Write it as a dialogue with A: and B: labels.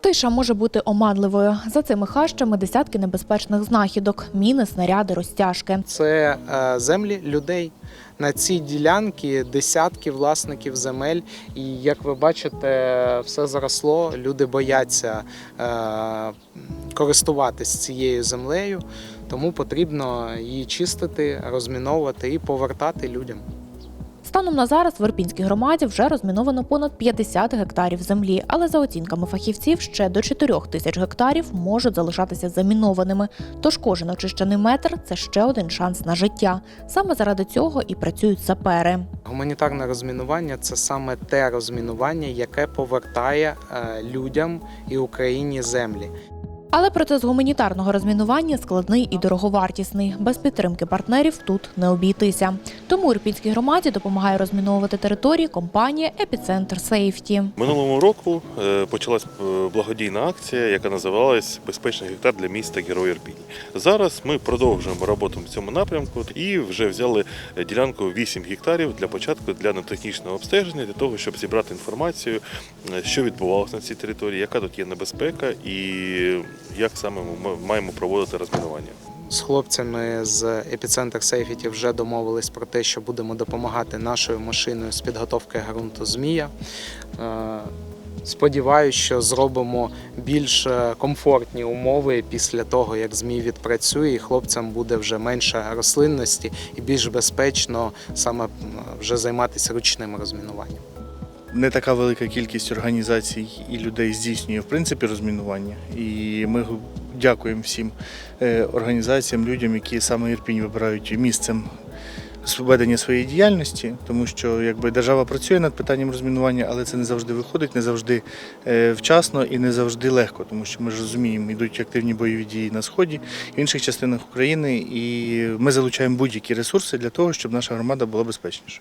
A: Тиша може бути оманливою. За цими хащами десятки небезпечних знахідок, міни, снаряди, розтяжки.
B: Це е, землі людей. На цій ділянці десятки власників земель, і як ви бачите, все заросло. Люди бояться е, користуватись цією землею, тому потрібно її чистити, розміновувати і повертати людям.
A: Станом на зараз в Ірпінській громаді вже розміновано понад 50 гектарів землі, але за оцінками фахівців ще до 4 тисяч гектарів можуть залишатися замінованими. Тож кожен очищений метр це ще один шанс на життя. Саме заради цього і працюють сапери.
B: Гуманітарне розмінування це саме те розмінування, яке повертає е, людям і Україні землі.
A: Але процес гуманітарного розмінування складний і дороговартісний. Без підтримки партнерів тут не обійтися. Тому Ірпінській громаді допомагає розміновувати території компанія Епіцентр Сейфті.
C: Минулого року е, почалась е, благодійна акція, яка називалась Безпечний гектар для міста Герой Ірпінь. Зараз ми продовжуємо роботу в цьому напрямку і вже взяли е, ділянку 8 гектарів для початку для нетехнічного обстеження, для того, щоб зібрати інформацію, що відбувалося на цій території, яка тут є небезпека і як саме ми маємо проводити розмінування.
B: З хлопцями з епіцентр Сейфіті вже домовились про те, що будемо допомагати нашою машиною з підготовки ґрунту Змія. Е, Сподіваюсь, що зробимо більш е, комфортні умови після того, як змій відпрацює, і хлопцям буде вже менше рослинності і більш безпечно саме вже займатися ручним розмінуванням.
D: Не така велика кількість організацій і людей здійснює в принципі розмінування. І ми дякуємо всім е, організаціям, людям, які саме Ірпінь вибирають місцем ведення своєї діяльності, тому що якби держава працює над питанням розмінування, але це не завжди виходить, не завжди е, вчасно і не завжди легко, тому що ми ж розуміємо, йдуть активні бойові дії на сході, в інших частинах України, і ми залучаємо будь-які ресурси для того, щоб наша громада була безпечніша.